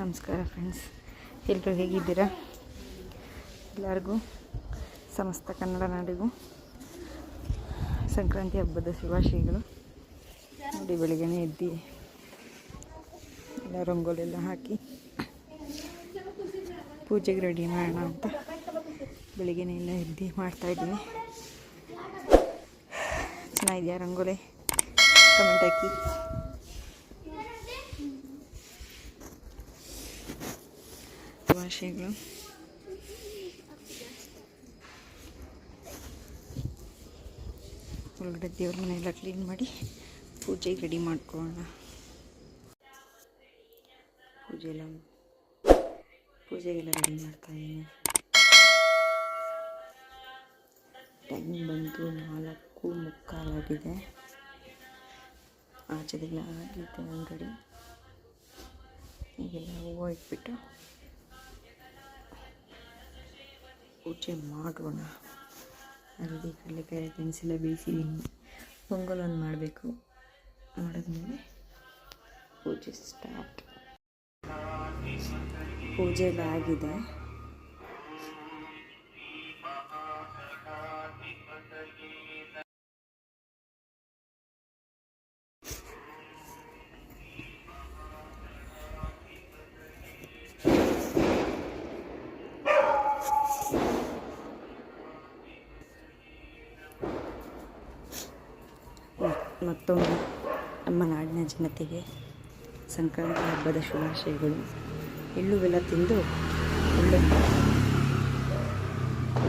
ನಮಸ್ಕಾರ ಫ್ರೆಂಡ್ಸ್ ಎಲ್ಲರೂ ಹೇಗಿದ್ದೀರಾ? ಎಲ್ಲರಿಗೂ ಸಮಸ್ತ ಕನ್ನಡ ನಾಡಿಗೂ ಸಂಕ್ರಾಂತಿ ಹಬ್ಬದ ಶುಭಾಶಯಗಳು. ನೋಡಿ, ಬೆಳಿಗ್ಗೆನೇ ಎದ್ದು ಎಲ್ಲ ರಂಗೋಲಿ ಎಲ್ಲ ಹಾಕಿ ಪೂಜೆಗೆ ರೆಡಿ ಮಾಡೋಣ ಅಂತ ಬೆಳಿಗ್ಗೆನೇ ಎಲ್ಲ ಎದ್ದು ಮಾಡ್ತಾಯಿದ್ದೀನಿ ಚೆನ್ನಾಗಿದೆಯಾ ರಂಗೋಲಿ? ಕಮೆಂಟ್ ಹಾಕಿ. ಶುಭಾಶಯಗಳು ಒಳಗಡೆ ದೇವ್ರ ಮನೆಯೆಲ್ಲ ಕ್ಲೀನ್ ಮಾಡಿ ಪೂಜೆಗೆ ರೆಡಿ ಮಾಡ್ಕೊಳ್ಳೋಣ. ಪೂಜೆ ಎಲ್ಲ ಪೂಜೆಗೆಲ್ಲ ರೆಡಿ ಮಾಡ್ತಾ ಇದ್ದೀನಿ. ಟೈಮ್ ಬಂದು ನಾಲ್ಕು ಮುಕ್ಕಾಲಾಗಿದೆ ಆಚೆದೆಲ್ಲ ಆಗಿದೆ ಅಂಗಡಿ ಈಗೆಲ್ಲ ಹೂವು ಇಟ್ಬಿಟ್ಟು ಪೂಜೆ ಮಾಡೋಣ. ಹಳದಿ ಕಡಲೆಕಾಯಿ ಗೆಣಸೆಲ್ಲ ಬೇಯಿಸಿದ್ದೀನಿ ಪೊಂಗಲ್ ಒಂದು ಮಾಡಬೇಕು. ಮಾಡಿದ್ಮೇಲೆ ಪೂಜೆ ಸ್ಟಾರ್ಟ್ ಪೂಜೆ ಎಲ್ಲ ಆಗಿದೆ ಮತ್ತೊಮ್ಮೆ ನಮ್ಮ ನಾಡಿನ ಜನತೆಗೆ ಸಂಕ್ರಾಂತಿ ಹಬ್ಬದ ಶುಭಾಶಯಗಳು. ಎಳ್ಳು ಬೆಲ್ಲ ತಿಂದು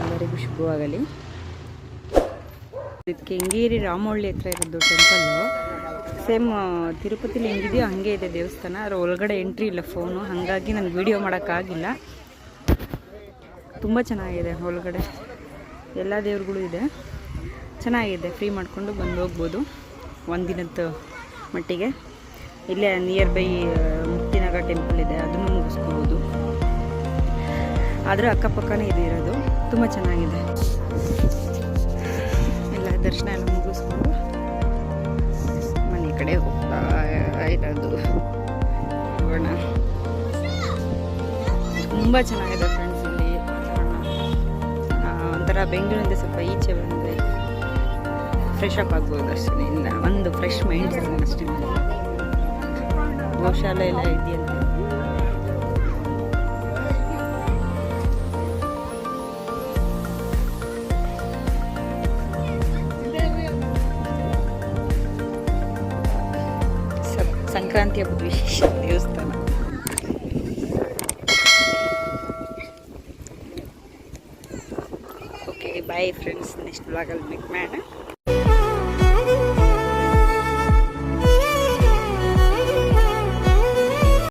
ಎಲ್ಲರಿಗೂ ಶುಭವಾಗಲಿ. ಇದಕ್ಕೆ ಕೆಂಗೇರಿ ರಾಮವಳ್ಳಿ ಹತ್ರ ಇರೋದು ಟೆಂಪಲ್ಲು ಸೇಮ್ ತಿರುಪತಿಲಿ ಹೆಂಗಿದೆಯೋ ಹಾಗೆ ಇದೆ ದೇವಸ್ಥಾನ. ಅದರ ಒಳಗಡೆ ಎಂಟ್ರಿ ಇಲ್ಲ ಫೋನು ಹಾಗಾಗಿ ನಾನು ವೀಡಿಯೋ ಮಾಡೋಕ್ಕಾಗಿಲ್ಲ. ತುಂಬ ಚೆನ್ನಾಗಿದೆ ಒಳಗಡೆ. ಎಲ್ಲ ದೇವ್ರುಗಳು ಇದೆ. ಚೆನ್ನಾಗಿದೆ. ಫ್ರೀ ಮಾಡಿಕೊಂಡು ಬಂದು ಹೋಗ್ಬೋದು. ಒಂದಿನದ ಮಟ್ಟಿಗೆ. ಇಲ್ಲೇ ನಿಯರ್ ಬೈ ಮುಕ್ತಿನಗರ ಟೆಂಪಲ್ ಇದೆ, ಅದನ್ನು ಮುಗಿಸ್ಕೋಬೋದು. ಆದರೆ ಅಕ್ಕಪಕ್ಕನೇ ಇದು ಇರೋದು. ತುಂಬ ಚೆನ್ನಾಗಿದೆ. ಎಲ್ಲ ದರ್ಶನ ಎಲ್ಲ ಮುಗಿಸ್ಕೊಂಡು ಮನೆ ಕಡೆ ಹೋಗ್ತಾ ಇರೋದು. ಹೋಗೋಣ ತುಂಬ ಚೆನ್ನಾಗಿದೆ ಫ್ರೆಂಡ್ಸ್ ಇಲ್ಲಿ ವಾತಾವರಣ. ಒಂಥರ ಬೆಂಗಳೂರಿಂದ ಸ್ವಲ್ಪ ಈಚೆ ಬಂದರೆ ಫ್ರೆಶ್ ಅಪ್ ಆಗ್ಬೋದು ಅಷ್ಟೇ ಇಲ್ಲ ಒಂದು ಫ್ರೆಶ್ ಮೈಂಡ್ ಅಷ್ಟೇ ಗೋಶಾಲೆ ಎಲ್ಲ ಇದೆಯಲ್ಲ? ಸಂಕ್ರಾಂತಿ ಹಬ್ಬದ ವಿಶೇಷ ದೇವಸ್ಥಾನ. ಓಕೆ ಬಾಯ್ ಫ್ರೆಂಡ್ಸ್ ನೆಕ್ಸ್ಟ್ ಬ್ಲಾಗಲ್ಲಿ ಮೀಟ್ ಮಾಡೋಣ.